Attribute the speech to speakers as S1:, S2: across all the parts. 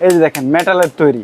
S1: এই যে দেখেন মেটালের তৈরি।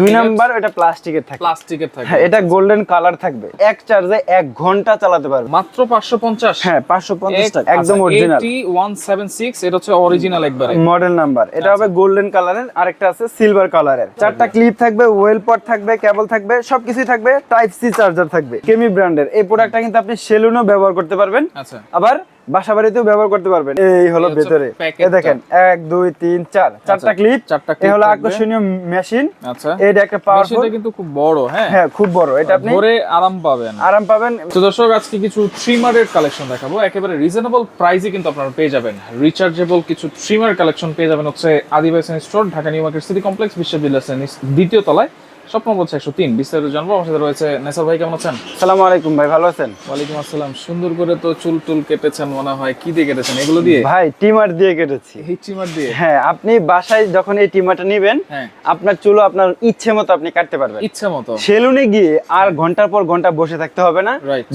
S1: দুই নাম্বার এটা প্লাস্টিকের থাকে
S2: প্লাস্টিকের থাকে
S1: হ্যাঁ এটা গোল্ডেন কালার থাকবে। এক চার্জে এক ঘণ্টা চালাতে পারবে।
S2: মাত্র 550
S1: হ্যাঁ পাঁচশো পঞ্চাশ টাকা একদম
S2: আচ্ছা,
S1: অরিজিনাল
S2: 8176 এটা হচ্ছে অরিজিনাল একবারে।
S1: মডেল নাম্বার এটা হবে গোল্ডেন কালারের আরেকটা আছে সিলভার কালারের চারটা ক্লিপ থাকবে ওয়েল পট থাকবে কেবল থাকবে সবকিছুই থাকবে টাইপ সি চার্জার থাকবে। কেমি ব্র্যান্ডের এই প্রোডাক্টটা কিন্তু আপনি সেলুনও ব্যবহার করতে পারবেন।
S2: আচ্ছা।
S1: আবার বাসা বাড়িতেও ব্যবহার করতে পারবেন। এই হলো ভেতরে। দেখেন এক দুই তিন চার। চারটা
S2: আচ্ছা,
S1: ক্লিপ
S2: চারটা
S1: এই হলো আকর্ষণীয় মেশিন
S2: আচ্ছা।
S1: এটা একটা পাওয়ারফুল
S2: কিন্তু খুব বড় হ্যাঁ।
S1: হ্যাঁ খুব বড়। এটা আপনি
S2: ধরে আরাম পাবেন।
S1: আরাম পাবেন।
S2: তো দর্শক আজকে কিছু ট্রিমারের কালেকশন দেখাবো। একেবারে রিজনেবল প্রাইসে কিন্তু আপনারা পেয়ে যাবেন। রিচার্জেবল কিছু ট্রিমার কালেকশন পেয়ে যাবেন হচ্ছে Adivasi store Dhaka New Market City Complex বিশ্ববিদ্যালয় দ্বিতীয় তলায়। স্বপ্ন বলছে একশো তিন বিস্তারিত জানব। আমার সাথে রয়েছে নেসার ভাই কেমন আছেন?
S1: সালামু আলাইকুম ভাই ভালো আছেন?
S2: ওয়ালাইকুম আসসালাম। সুন্দর করে তো চুল টুল কেটেছেন মনে হয়। কি দিয়ে কেটেছেন? এগুলো দিয়ে?
S1: ভাই টিমার দিয়ে কেটেছি।
S2: এই ট্রিমার দিয়ে?
S1: হ্যাঁ আপনি বাসায় যখন এই টিমারটা নেবেন
S2: হ্যাঁ।
S1: আপনার চুলো আপনার ইচ্ছে মতো আপনি কাটতে পারবেন।
S2: ইচ্ছা মতো।
S1: সেলুনে গিয়ে আর ঘণ্টার পর ঘণ্টা বসে থাকতে হবে না।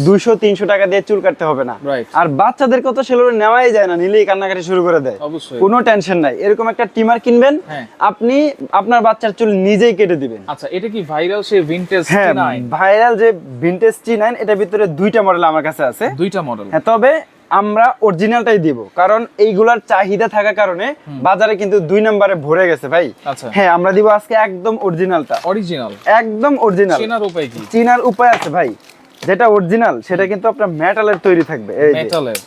S1: দুইশো তিনশো টাকা দিয়ে চুল কাটতে হবে না। আর বাচ্চাদেরকে তো সেলুনে নেওয়াই যায় না নিলেই কান্নাকাটি শুরু করে দেয়।
S2: অবশ্যই।
S1: কোনো টেনশন নাই। এরকম একটা টিমার কিনবেন
S2: হ্যাঁ।
S1: আপনি আপনার বাচ্চার চুল নিজেই কেটে দিবেন।
S2: আচ্ছা এটা কি ভাইরাল সেই ভিনটেজ
S1: হ্যাঁ ভাইরাল যে ভিনটেজ টি নাইন এটার ভিতরে দুইটা মডেল আমার কাছে আছে।
S2: দুইটা মডেল
S1: হ্যাঁ তবে আমরা অরিজিনালটাই দিব কারণ এইগুলার চাহিদা থাকার কারণে বাজারে কিন্তু দুই নম্বরে ভরে গেছে ভাই।
S2: আচ্ছা।
S1: হ্যাঁ আমরা দিব আজকে একদম অরিজিনালটা
S2: অরিজিনাল
S1: একদম অরিজিনাল
S2: চেনার উপায় কি?
S1: চিনার উপায় আছে ভাই। যেটা অরিজিনাল সেটা কিন্তু আপনার মেটালের তৈরি থাকবে। এই যে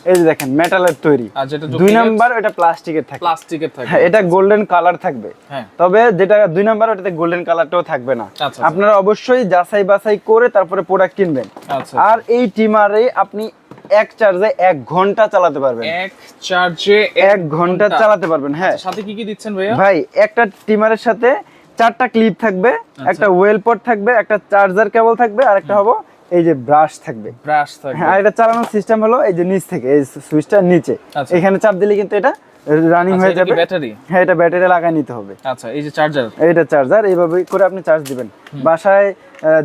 S1: এই যে দেখেন মেটালের তৈরি।
S2: আর যেটা
S1: দুই নাম্বার এটা প্লাস্টিকের থাকে
S2: প্লাস্টিকের থাকে
S1: হ্যাঁ এটা গোল্ডেন কালার থাকবে।
S2: হ্যাঁ।
S1: তবে যেটা দুই নাম্বার ওটাতে গোল্ডেন কালারটাও থাকবে না।
S2: আচ্ছা আচ্ছা।
S1: আপনারা অবশ্যই যাচাই বাছাই করে তারপরে প্রোডাক্ট কিনবেন।
S2: আচ্ছা
S1: আর এই টিমারে আপনি এক চার্জে এক ঘণ্টা চালাতে পারবেন।
S2: এক চার্জে
S1: এক ঘণ্টা চালাতে পারবেন হ্যাঁ।
S2: সাথে কি কি দিচ্ছেন ভাইয়া?
S1: ভাই একটা টিমারের সাথে চারটা ক্লিপ থাকবে। একটা ওয়েল পট থাকবে একটা চার্জার কেবল থাকবে আর একটা হব এই যে ব্রাশ থাকবে।
S2: ব্রাশ থাকবে।
S1: হ্যাঁ আর এটা চালানোর সিস্টেম হলো এই যে নিচ থেকে এই সুইচটার নিচে।
S2: আচ্ছা।
S1: এখানে চাপ দিলে কিন্তু এটা রানিং
S2: আচ্ছা,
S1: হয়ে যাবে।
S2: ব্যাটারি
S1: হ্যাঁ এটা ব্যাটারি লাগাই নিতে হবে।
S2: আচ্ছা এই যে চার্জার
S1: এইটা চার্জার এইভাবে করে আপনি চার্জ দিবেন। বাসায়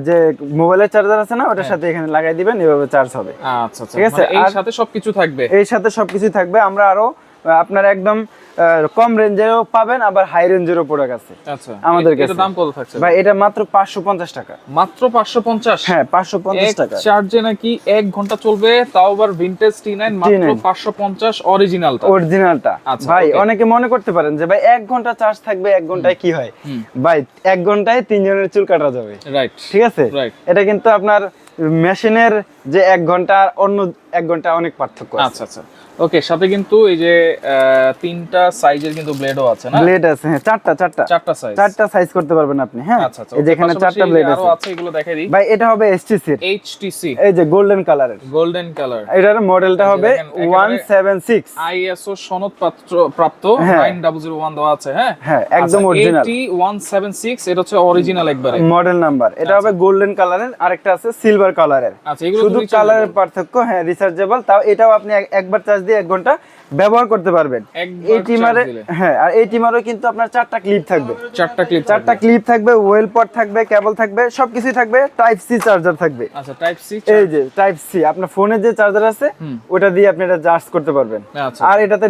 S1: যে মোবাইলের চার্জার আছে না ওটার সাথে এখানে লাগাই দিবেন এইভাবে চার্জ হবে।
S2: আচ্ছা আচ্ছা।
S1: ঠিক আছে,
S2: মানে এর সাথে সবকিছু থাকবে।
S1: এর সাথে সবকিছু থাকবে। আমরা আরও আপনার একদম কম রেঞ্জেরও পাবেন আবার হাই রেঞ্জেরও প্রোডাক্ট আছে।
S2: আচ্ছা
S1: আমাদের কাছে।
S2: দাম কত থাকছে?
S1: ভাই এটা মাত্র পাঁচশো পঞ্চাশ টাকা।
S2: মাত্র 550
S1: হ্যাঁ পাঁচশো পঞ্চাশ
S2: এক
S1: টাকা।
S2: চার্জে নাকি এক ঘণ্টা চলবে তাও আবার ভিনটেজ টি নাইন মাত্র 550 অরিজিনালটা
S1: অরিজিনালটা ভাই অনেকে মনে করতে পারেন যে ভাই এক ঘণ্টা চার্জ থাকবে এক ঘন্টায় কি হয়? ভাই এক ঘন্টায় তিনজনের চুল কাটা যাবে।
S2: রাইট
S1: ঠিক আছে? এটা কিন্তু আপনার মেশিনের যে এক ঘণ্টা আর অন্য এক ঘণ্টা অনেক পার্থক্য আছে।
S2: আচ্ছা আচ্ছা। ওকে সাথে কিন্তু এই যে তিনটা সাইজের কিন্তু ব্লেডও আছে না?
S1: ব্লেড আছে হ্যাঁ চারটা চারটা।
S2: চারটা সাইজ
S1: চারটা সাইজ করতে পারবেন আপনি হ্যাঁ?
S2: আচ্ছা আচ্ছা।
S1: এই যে এখানে চারটা ব্লেড আছে।
S2: আছে এগুলো দেখাই দিই।
S1: ভাই এটা হবে
S2: এইচটিসি
S1: এই যে গোল্ডেন কালারের
S2: গোল্ডেন কালার
S1: এটার মডেলটা হবে
S2: দেখেন, একেবারে-
S1: ওয়ান সেভেন সিক্স
S2: আইএসও সনদ পাত্র- প্রাপ্ত
S1: হ্যাঁ।
S2: 9001 দেওয়া আছে হ্যাঁ?
S1: হ্যাঁ একদম অরিজিনাল
S2: 176 এটা হচ্ছে অরিজিনাল একবারে।
S1: মডেল নাম্বার এটা হবে গোল্ডেন কালারের আরেকটা আছে সিলভার কালারের
S2: আচ্ছা এগুলো
S1: শুধু কালারের পার্থক্য হ্যাঁ রিচার্জেবল তাও এটাও আপনি একবার চার্জ দিয়ে এক ঘণ্টা ব্যবহার করতে পারবেন। এই টিমারে হ্যাঁ আর এই টিমারও কিন্তু আপনার চারটা ক্লিপ থাকবে।
S2: চারটা ক্লিপ
S1: চারটা ক্লিপ থাকবে ওয়েল পট থাকবে কেবল থাকবে সবকিছুই থাকবে টাইপ সি চার্জার থাকবে।
S2: আচ্ছা টাইপ সি
S1: এই যে টাইপ সি আপনার ফোনে যে চার্জার আছে ওটা দিয়ে আপনি এটা চার্জ করতে পারবেন।
S2: আচ্ছা
S1: আর এটাতে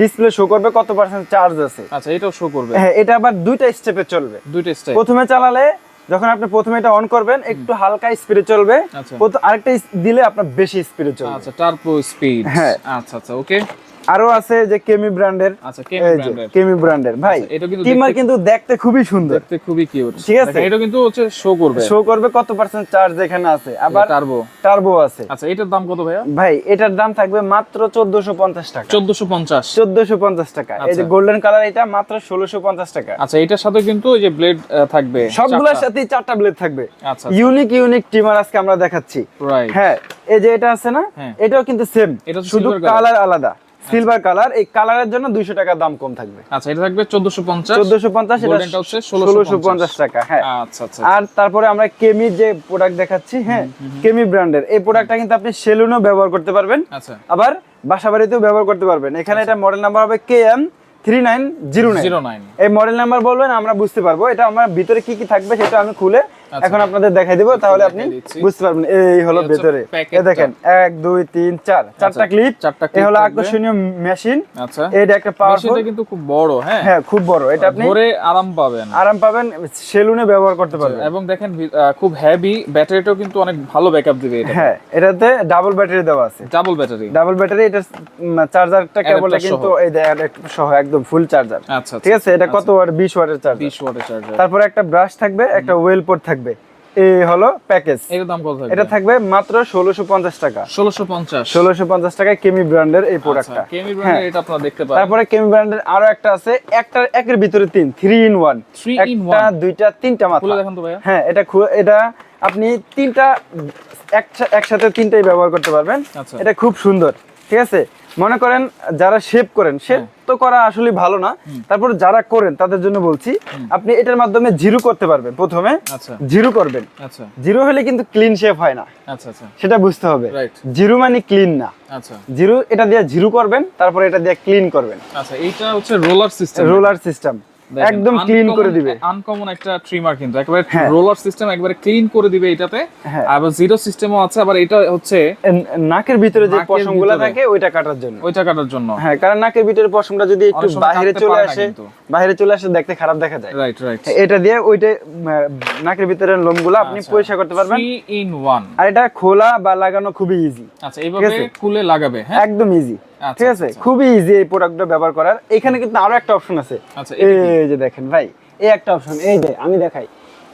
S1: ডিসপ্লে শো করবে কত পার্সেন্ট চার্জ আছে?
S2: আচ্ছা এটাও শো করবে।
S1: হ্যাঁ এটা আবার দুইটা স্টেপে চলবে।
S2: দুইটা স্টাইল
S1: প্রথমে চালালে যখন আপনি প্রথমে এটা অন করবেন একটু হালকা স্পিডে চলবে।
S2: আচ্ছা।
S1: আরেকটা দিলে আপনার বেশি স্পিডে চলবে।
S2: আচ্ছা টার্বো স্পিড
S1: হ্যাঁ।
S2: আচ্ছা আচ্ছা ওকে
S1: আরও আছে যে কেমি ব্র্যান্ডের
S2: আচ্ছা কেম ব্র্যান্ডের
S1: কেমি ব্র্যান্ডের ভাই
S2: আচ্ছা, এটা কিন্তু
S1: টিমার কিন্তু দেখতে খুবই সুন্দর।
S2: দেখতে খুবই কিউট
S1: ঠিক আছে।
S2: এটা কিন্তু হচ্ছে শো করবে।
S1: শো করবে কত পার্সেন্ট চার্জ এখানে আছে? আবার
S2: টার্বো
S1: টার্বো আছে।
S2: আচ্ছা এটার দাম কত ভাইয়া?
S1: ভাই এটার দাম থাকবে মাত্র চোদ্দশো পঞ্চাশ টাকা।
S2: 1450
S1: চোদ্দশো পঞ্চাশ টাকা। এই যে
S2: আচ্ছা।
S1: গোল্ডেন কালার এটা মাত্র ষোলোশো পঞ্চাশ টাকা।
S2: আচ্ছা এটার সাথে কিন্তু ওই যে ব্লেড থাকবে
S1: সবগুলোর সাথে চারটা ব্লেড থাকবে।
S2: আচ্ছা
S1: ইউনিক ইউনিক টিমার আজকে আমরা দেখাচ্ছি।
S2: রাইট
S1: হ্যাঁ এই যে এটা আছে না?
S2: হ্যাঁ।
S1: এটাও কিন্তু সেম
S2: এটা
S1: শুধু কালার আলাদা। সিলভার কালার এই কালারের জন্য দুইশো টাকা দাম কম থাকবে।
S2: আচ্ছা এটা থাকবে 1450
S1: চোদ্দশো পঞ্চাশ এটা
S2: হচ্ছে
S1: ষোলোশো পঞ্চাশ। টাকা হ্যাঁ।
S2: আচ্ছা আচ্ছা
S1: আর তারপরে আমরা কেমি যে প্রোডাক্ট দেখাচ্ছি হ্যাঁ কেমি ব্র্যান্ডের এই প্রোডাক্টটা কিন্তু আপনি সেলুনও ব্যবহার করতে পারবেন
S2: আচ্ছা।
S1: আবার বাসা বাড়িতেও ব্যবহার করতে পারবেন। এখানে এটা মডেল নাম্বার হবে K M three nine zero nine এই মডেল নাম্বার বলবেন আমরা বুঝতে পারব এটা আমার ভিতরে কি কি থাকবে সেটা আমি খুলে এখন আপনাদের দেখাই দিব তাহলে আপনি বুঝতে পারবেন এই হলো ভেতরে। এই দেখেন এক দুই তিন চার। চারটা
S2: আচ্ছা,
S1: ক্লিপ
S2: চারটা
S1: এই হলো আকর্ষণীয় মেশিন
S2: আচ্ছা।
S1: এটা একটা পাওয়ারফুল
S2: মেশিনটা কিন্তু খুব বড় হ্যাঁ।
S1: হ্যাঁ খুব বড়। এটা আপনি
S2: ধরে আরাম পাবেন।
S1: আরাম পাবেন সেলুনে ব্যবহার করতে পারবেন।
S2: এবং দেখেন খুব হেভি ব্যাটারিটাও কিন্তু অনেক ভালো ব্যাকআপ দিবে এটা
S1: হ্যাঁ এটাতে ডাবল ব্যাটারি দেওয়া আছে।
S2: ডাবল ব্যাটারি
S1: ডাবল ব্যাটারি এটা চার্জারটা
S2: Adapter
S1: কিন্তু এই adapter সহ একদম ফুল চার্জার
S2: আচ্ছা
S1: ঠিক আছে? এটা কত ওয়াট 20 ওয়াটের চার্জার
S2: 20 ওয়াটের চার্জার
S1: তারপর একটা ব্রাশ থাকবে একটা ওয়েল পোর্ট থাকবে। এই হলো প্যাকেজ।
S2: এর দাম কত থাকবে?
S1: এটা থাকবে মাত্র 1650 টাকা।
S2: 1650
S1: 1650 টাকায় কেমি ব্র্যান্ডের এই প্রোডাক্টটা
S2: কেমি ব্র্যান্ডের এটা আপনারা দেখতে পারেন।
S1: তারপরে কেমি ব্র্যান্ডের আরও একটা আছে একটা একের ভিতরে তিন three in one
S2: Three in
S1: একটা দুইটা তিনটা
S2: খুলে
S1: মাথা
S2: দেখান তো ভাইয়া।
S1: হ্যাঁ এটা এটা আপনি তিনটা এক- একসাথে তিনটাই ব্যবহার করতে পারবেন।
S2: আচ্ছা।
S1: এটা খুব সুন্দর ঠিক আছে? মনে করেন যারা শেপ করেন শেপ
S2: হ্যাঁ।
S1: তো করা আসলে ভালো না। তারপর যারা করেন তাদের জন্য বলছি আপনি এটার মাধ্যমে জিরো করতে পারবেন। প্রথমে
S2: আচ্ছা।
S1: জিরো করবেন।
S2: আচ্ছা।
S1: জিরো হলে কিন্তু ক্লিন শেপ হয় না।
S2: আচ্ছা
S1: সেটা বুঝতে হবে. জিরো মানে ক্লিন না। জিরো এটা দিয়ে জিরো করবেন তারপর এটা দিয়ে ক্লিন করবেন।
S2: আচ্ছা এইটা হচ্ছে রোলার সিস্টেম
S1: রোলার সিস্টেম একদম ক্লিন করে দিবে।
S2: আনকমন একটা ট্রিমার কিন্তু একেবারে
S1: হ্যাঁ।
S2: রোলার সিস্টেম একবারে ক্লিন করে দিবে এটাতে।
S1: হ্যাঁ।
S2: আবার জিরো সিস্টেমও আছে আবার এটা হচ্ছে
S1: নাকের ভিতরে যে পশমগুলো থাকে ওইটা কাটার জন্য।
S2: ওইটা কাটার জন্য।
S1: হ্যাঁ কারণ নাকের ভিতরে পশমটা যদি একটু বাইরে চলে আসে বাইরে চলে আসে দেখতে খারাপ দেখা যায়।
S2: রাইট রাইট
S1: এটা দিয়ে ওইটা নাকের ভিতরে লোমগুলো আপনি
S2: আচ্ছা।
S1: পরিষ্কার করতে পারবেন।
S2: থ্রি ইন ওয়ান
S1: আর এটা খোলা বা লাগানো খুবই ইজি
S2: আচ্ছা এইভাবে খুলে লাগাবে হ্যাঁ?
S1: একদম ইজি ঠিক আছে
S2: আচ্ছা।
S1: খুবই ইজি এই প্রোডাক্টটা ব্যবহার করার এখানে কিন্তু আরও একটা অপশন আছে
S2: আচ্ছা?
S1: এই যে দেখেন ভাই এই একটা অপশন এই যে আমি দেখাই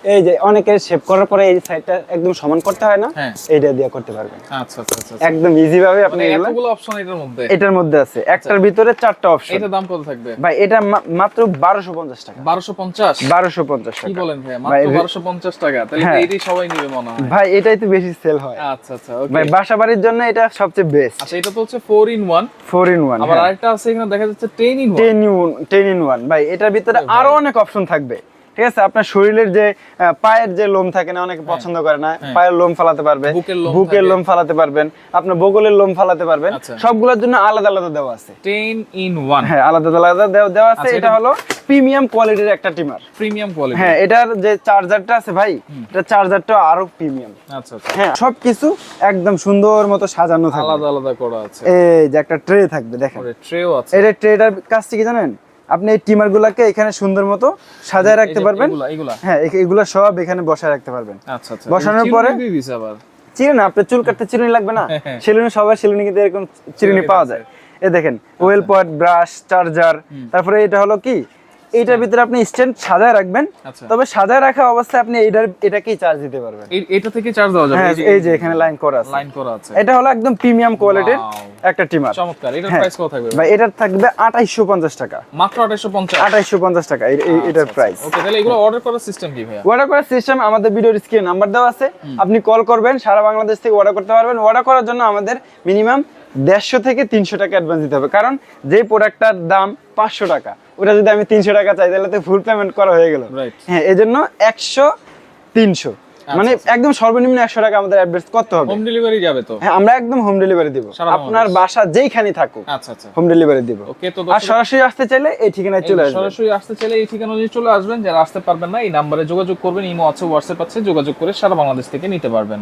S1: এই যে অনেকে শেপ করার পরে এই সাইডটা একদম সমান করতে হয় না
S2: হ্যাঁ।
S1: এইটা দিয়ে করতে পারবেন।
S2: আচ্ছা আচ্ছা আচ্ছা
S1: একদম ইজি ভাবে আপনি
S2: মানে এতগুলো অপশন এটার মধ্যে?
S1: এটার মধ্যে আছে। একটার ভিতরে চারটা অপশন
S2: এটার দাম কত থাকবে?
S1: ভাই এটা মাত্র বারোশো পঞ্চাশ টাকা।
S2: বারোশো পঞ্চাশ?
S1: বারোশো পঞ্চাশ
S2: কি বলেন
S1: ভাই,
S2: মাত্র
S1: রে-
S2: বারোশো পঞ্চাশ টাকা। তাহলে
S1: হ্যাঁ।
S2: এইটাই সবাই নিবে মনে হয়।
S1: ভাই এটাই তো বেশি সেল হয়।
S2: আচ্ছা আচ্ছা ওকে
S1: ভাই বাসা বাড়ির জন্য এটা সবচেয়ে বেস্ট
S2: আচ্ছা এটা তো হচ্ছে four in one
S1: four in one
S2: আবার আরেকটা আছে এখানে দেখা যাচ্ছে ten in one
S1: ten in ten in one ভাই এটার ভিতরে আরও অনেক অপশন থাকবে। ঠিক আছে? আপনার শরীরের যে পায়ের যে লোম থাকে না অনেকে পছন্দ করে না। পায়ের লোম ফালাতে পারবে।
S2: বুকের লোম
S1: ফালাতে পারবেন। আপনার বগলের লোম ফালাতে পারবেন।
S2: আচ্ছা।
S1: সবগুলোর জন্য আলাদা আলাদা দেওয়া আছে।
S2: Ten in one.
S1: হ্যাঁ আলাদা আলাদা দেওয়া- আছে।
S2: আচ্ছা,
S1: এটা হলো প্রিমিয়াম কোয়ালিটির একটা টিমার।
S2: প্রিমিয়াম কোয়ালিটি
S1: হ্যাঁ এটার যে চার্জারটা আছে ভাই এটা চার্জারটা আরও প্রিমিয়াম।
S2: আচ্ছা আচ্ছা।
S1: হ্যাঁ সবকিছু একদম সুন্দর মতো সাজানো থাকবে।
S2: আলাদা আলাদা করা আছে।
S1: এই যে একটা ট্রে থাকবে দেখেন।
S2: ট্রেও আছে।
S1: এটা ট্রেটার কাজটা কি জানেন? আপনি এই টিমার গুলাকে এখানে সুন্দর মতো সাজায় রাখতে পারবেন। হ্যাঁ এগুলো সব এখানে বসায় রাখতে পারবেন।
S2: আচ্ছা আচ্ছা।
S1: বসানোর পরে- চিনি না আপনার চুল কাটতে চিরুনি লাগবে না?
S2: হ্যাঁ।
S1: সেলুনে সবার সেলুনে কিন্তু এরকম চিরুনি পাওয়া যায়। এ দেখেন ওয়েল পয়েন্ট ব্রাশ চার্জার তারপরে এটা হলো কি? এইটার ভিতরে আপনি স্ট্যান্ড সাজায় রাখবেন।
S2: আচ্ছা।
S1: তবে সাজায় রাখা অবস্থায় আপনি এটার এটাকেই চার্জ দিতে পারবেন।
S2: এটা থেকে চার্জ দেওয়া যাবে।
S1: হ্যাঁ এই যে এখানে লাইন করা আছে।
S2: লাইন করা আছে।
S1: এটা হলো একদম প্রিমিয়াম কোয়ালিটির একটা টিমার
S2: চমৎকার। এটার
S1: হ্যাঁ।
S2: প্রাইস কত থাকবে?
S1: ভাই এটার থাকবে আঠাইশো পঞ্চাশ টাকা।
S2: মাত্র 2850
S1: আঠাইশো পঞ্চাশ টাকা। এই- এই- এটার প্রাইস
S2: ওকে তাহলে এগুলো অর্ডার করার সিস্টেম কি ভাইয়া?
S1: অর্ডার করার সিস্টেম আমাদের ভিডিওর স্ক্রিনে নাম্বার দেওয়া আছে। আপনি কল করবেন সারা বাংলাদেশ থেকে অর্ডার করতে পারবেন। অর্ডার করার জন্য আমাদের মিনিমাম দেড়শো থেকে তিনশো টাকা অ্যাডভান্স দিতে হবে। কারণ যে প্রোডাক্টটার দাম পাঁচশো টাকা ওটা যদি আমি তিনশো টাকা চাই তাহলে তো ফুল পেমেন্ট করা হয়ে গেল। হ্যাঁ এই জন্য একশো তিনশো। মানে একদম সর্বনিম্ন একশো টাকা আমাদের অ্যাডভান্স করতে হবে।
S2: হোম ডেলিভারি যাবে তো?
S1: হ্যাঁ আমরা একদম হোম ডেলিভারি দিব। আপনার বাসা যেইখানে থাকুক
S2: আচ্ছা আচ্ছা।
S1: হোম ডেলিভারি দিব।
S2: ওকে তো
S1: আর সরাসরি আসতে চাইলে এই ঠিকানায় চলে আসবে
S2: সরাসরি আসতে চাইলে এই ঠিকানায় চলে আসবেন। যারা আসতে পারবেন না এই নাম্বারে যোগাযোগ করবেন ইমো আছে হোয়াটসঅ্যাপ আছে যোগাযোগ করে সারা বাংলাদেশ থেকে নিতে পারবেন।